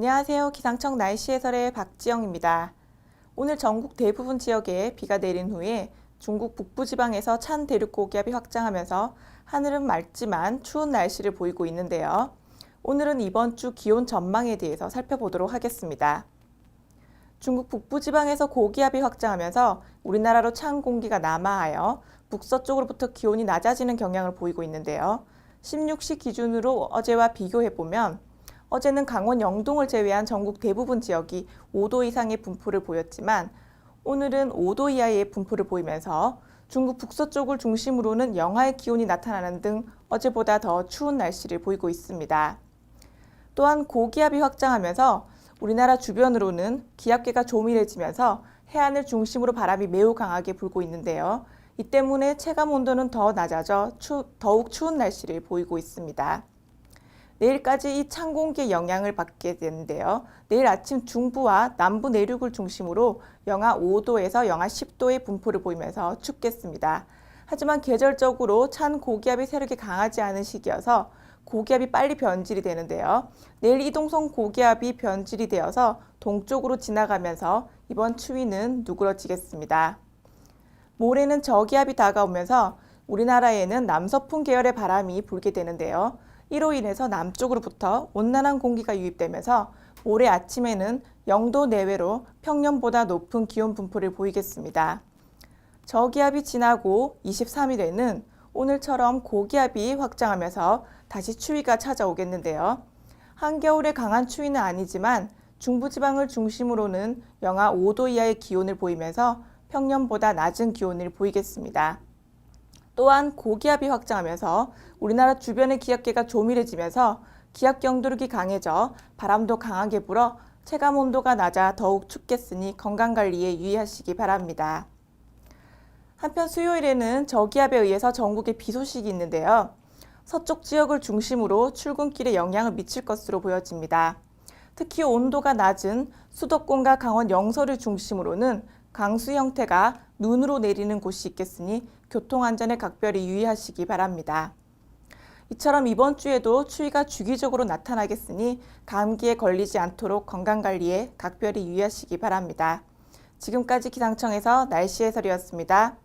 안녕하세요. 기상청 날씨 해설의 박지영입니다. 오늘 전국 대부분 지역에 비가 내린 후에 중국 북부 지방에서 찬 대륙 고기압이 확장하면서 하늘은 맑지만 추운 날씨를 보이고 있는데요. 오늘은 이번 주 기온 전망에 대해서 살펴보도록 하겠습니다. 중국 북부 지방에서 고기압이 확장하면서 우리나라로 찬 공기가 남하하여 북서쪽으로부터 기온이 낮아지는 경향을 보이고 있는데요. 16시 기준으로 어제와 비교해 보면 어제는 강원 영동을 제외한 전국 대부분 지역이 5도 이상의 분포를 보였지만 오늘은 5도 이하의 분포를 보이면서 중국 북서쪽을 중심으로는 영하의 기온이 나타나는 등 어제보다 더 추운 날씨를 보이고 있습니다. 또한 고기압이 확장하면서 우리나라 주변으로는 기압계가 조밀해지면서 해안을 중심으로 바람이 매우 강하게 불고 있는데요. 이 때문에 체감 온도는 더 낮아져 추, 더욱 추운 날씨를 보이고 있습니다. 내일까지 이 찬 공기의 영향을 받게 되는데요. 내일 아침 중부와 남부 내륙을 중심으로 영하 5도에서 영하 10도의 분포를 보이면서 춥겠습니다. 하지만 계절적으로 찬 고기압이 세력이 강하지 않은 시기여서 고기압이 빨리 변질이 되는데요. 내일 이동성 고기압이 변질이 되어서 동쪽으로 지나가면서 이번 추위는 누그러지겠습니다. 모레는 저기압이 다가오면서 우리나라에는 남서풍 계열의 바람이 불게 되는데요. 이로 인해서 남쪽으로부터 온난한 공기가 유입되면서 모레 아침에는 영도 내외로 평년보다 높은 기온 분포를 보이겠습니다. 저기압이 지나고 23일에는 오늘처럼 고기압이 확장하면서 다시 추위가 찾아오겠는데요. 한겨울에 강한 추위는 아니지만 중부지방을 중심으로는 영하 5도 이하의 기온을 보이면서 평년보다 낮은 기온을 보이겠습니다. 또한 고기압이 확장하면서 우리나라 주변의 기압계가 조밀해지면서 기압 경도력이 강해져 바람도 강하게 불어 체감 온도가 낮아 더욱 춥겠으니 건강 관리에 유의하시기 바랍니다. 한편 수요일에는 저기압에 의해서 전국에 비 소식이 있는데요. 서쪽 지역을 중심으로 출근길에 영향을 미칠 것으로 보여집니다. 특히 온도가 낮은 수도권과 강원 영서를 중심으로는 강수 형태가 눈으로 내리는 곳이 있겠으니 교통안전에 각별히 유의하시기 바랍니다. 이처럼 이번 주에도 추위가 주기적으로 나타나겠으니 감기에 걸리지 않도록 건강관리에 각별히 유의하시기 바랍니다. 지금까지 기상청에서 날씨 해설이었습니다.